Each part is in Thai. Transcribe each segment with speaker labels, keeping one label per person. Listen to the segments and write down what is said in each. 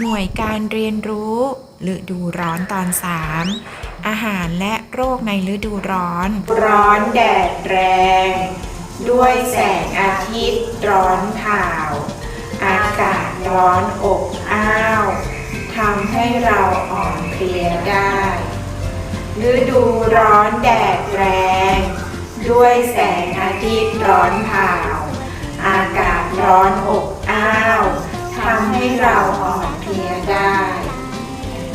Speaker 1: หน่วยการเรียนรู้ฤดูร้อนตอน 3 อาหารและโรคในฤดูร้อน ร้อนแดดแรง ด้วยแสงอาทิตย์ร้อนเผาอากาศร้อนอบอ้าวทำให้เราอ่อนเพลียได้ฤดูร้อนแดดแรง ด้วยแสงอาทิตย์ร้อนเผาอากาศร้อนอบอ้าวทำให้เราอ่อน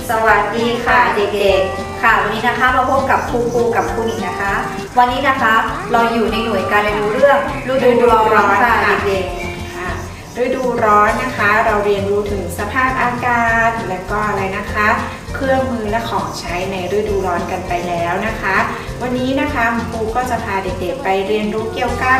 Speaker 2: สวัสดีค่ะเด็กๆ ค่ะ วันนี้นะคะมาพบกับครูปูกับครูหนิงนะคะ วันนี้นะคะเราอยู่ในหน่วยการเรียนรู้เรื่องฤดูร้อนค่ะเด็ก
Speaker 1: ค่ะฤดูร้อนนะคะ เราเรียนรู้ถึงสภาพอากาศและก็อะไรนะคะ เครื่องมือและของใช้ในฤดูร้อนกันไปแล้วนะคะ วันนี้นะคะครูก็จะพาเด็กๆ ไปเรียนรู้เกี่ยวกับ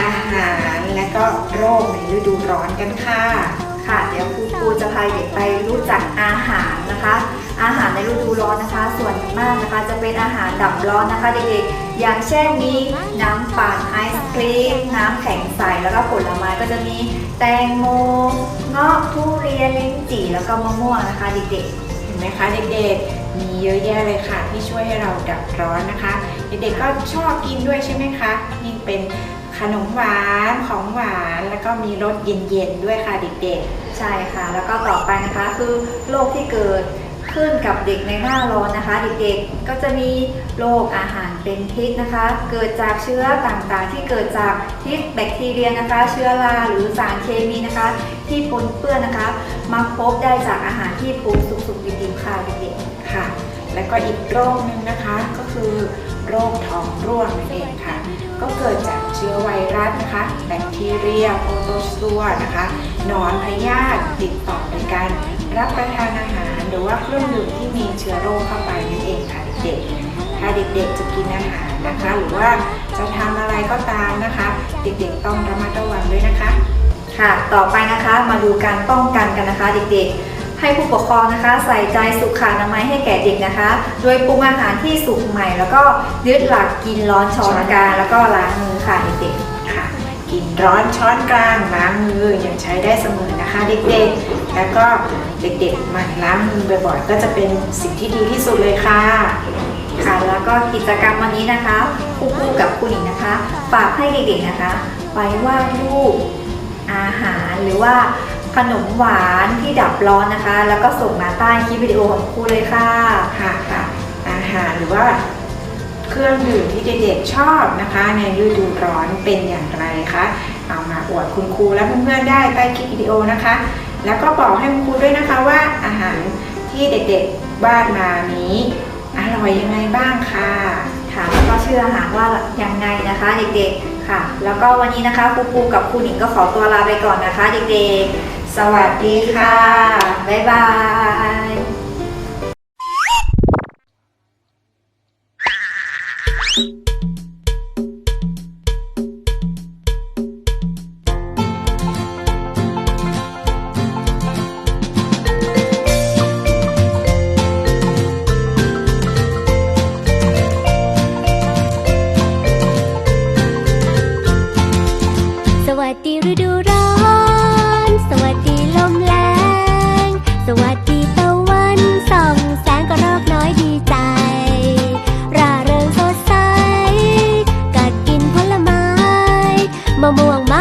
Speaker 1: อาหารและก็โรคในฤดูร้อนกันค่ะ
Speaker 2: ค่ะ เดี๋ยวครูปูจะพาเด็กไปรู้จักอาหารนะคะ อาหารในฤดูร้อนนะคะ ส่วนมากนะคะจะเป็นอาหารดับร้อนนะคะเด็กๆ อย่างเช่นมีน้ำปั่นไอศครีม น้ำแข็งใส แล้วก็ผลไม้ก็จะมีแตงโมเงาะทุเรียนลิ้นจี่แล้วก็มะม่วงนะคะ เด็กๆ
Speaker 1: เห็นไหมคะเด็กๆ มีเยอะแยะเลยค่ะที่ช่วยให้เราดับร้อนนะคะ เด็กๆก็ชอบกินด้วยใช่ไหมคะนี่เป็น ขนมหวานของหวานแล้วก็มีรสเย็นๆด้วยค่ะเด็ก
Speaker 2: ใช่ค่ะ แล้วก็ต่อไปนะคะคือโรคที่เกิดขึ้นกับเด็กในหน้าร้อนนะคะ เด็กๆก็จะมีโรคอาหารเป็นพิษนะคะ เกิดจากเชื้อต่างๆ ที่เกิดจากพิษแบคทีเรียนะคะ เชื้อราหรือสารเคมีนะคะ ที่ปนเปื้อนนะคะมาพบได้จากอาหารที่ปรุงสุกๆดิบๆค่ะเด็ก
Speaker 1: ๆค่ะ แล้วก็อีกโรคหนึ่งนะคะก็คือ โรคท้องร่วงนั่นเองค่ะ ก็เกิดจากเชื้อไวรัสนะคะ แบคทีเรียโปรโตซัวนะคะนอนพยาธิติดต่อในการรับประทานอาหาร หรือว่าเครื่องดื่มที่มีเชื้อโรคเข้าไปนั่นเองค่ะเด็กๆถ้าเด็กๆจะกินอาหารนะคะ หรือว่าจะทำอะไรก็ตามนะคะ เด็กๆต้องระมัดระวังด้วยนะคะ
Speaker 2: ค่ะ ต่อไปนะคะมาดูการป้องกันกันนะคะเด็กๆ ให้ผู้ปกครองนะคะ ใส่ใจสุขอนามัยให้แก่เด็กนะคะ โดยปรุงอาหารที่สุกใหม่ แล้วก็ยึดหลักกินร้อนช้อนกลางแล้วก็ล้างมือค่ะเด็กๆ
Speaker 1: ค่ะ กินร้อนช้อนกลางล้างมือยังใช้ได้เสมอนะคะเด็กๆ แล้วก็เด็กๆหมั่นล้างมือบ่อยๆ ก็จะเป็นสิ่งที่ดีที่สุดเลยค่ะ
Speaker 2: ค่ะแล้วก็กิจกรรมวันนี้นะคะครูครูกับครูหนิงนะคะ ฝากให้เด็กๆนะคะไปวาดรูปอาหารหรือว่า ขนมหวานที่ดับร้อนนะคะ แล้วก็ส่งมาใต้คลิปวิดีโอของครูเลยค่ะ
Speaker 1: ค่ะค่ะอาหารหรือว่าเครื่องดื่มที่เด็กๆชอบนะคะ ในฤดูร้อนเป็นอย่างไรคะเอามาอวดคุณครูและเพื่อนๆได้ใต้คลิปวิดีโอนะคะ แล้วก็บอกให้คุณครูด้วยนะคะว่าอาหารที่เด็กๆวาดมานี้อร่อยยังไงบ้างค่ะ
Speaker 2: ค่ะแล้วก็ชื่ออาหารว่ายังไงนะคะเด็กๆค่ะ แล้วก็วันนี้นะคะครูครูกับครูหนิงก็ขอตัวลาไปก่อนนะคะเด็ก
Speaker 1: สวัสดีค่ะ
Speaker 2: บ๊ายบาย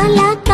Speaker 2: ะ